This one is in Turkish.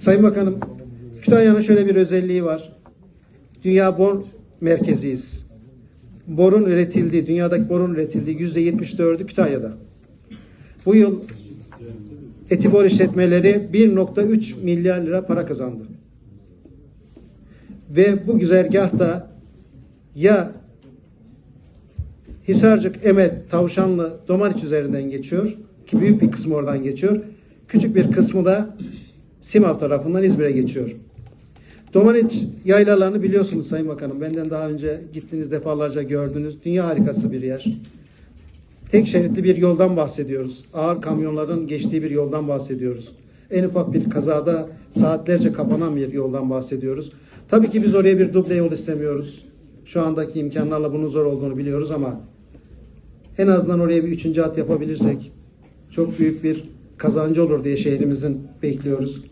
Sayın Bakanım, Kütahya'nın şöyle bir özelliği var. Dünya bor merkeziyiz. Borun üretildiği, dünyadaki borun üretildiği yüzde 74'ü Kütahya'da. Bu yıl Etibor işletmeleri 1.3 milyar lira para kazandı. Ve bu güzergahta ya Hisarcık, Emet, Tavşanlı, Domaniç üzerinden geçiyor ki büyük bir kısmı oradan geçiyor. Küçük bir kısmı da Simav tarafından İzmir'e geçiyor. Domaniç yaylalarını biliyorsunuz Sayın Bakanım. Benden daha önce gittiniz defalarca gördünüz. Dünya harikası bir yer. Tek şeritli bir yoldan bahsediyoruz. Ağır kamyonların geçtiği bir yoldan bahsediyoruz. En ufak bir kazada saatlerce kapanan bir yoldan bahsediyoruz. Tabii ki biz oraya bir duble yol istemiyoruz. Şu andaki imkanlarla bunun zor olduğunu biliyoruz ama en azından oraya bir üçüncü hat yapabilirsek çok büyük bir kazancı olur diye şehrimizin bekliyoruz.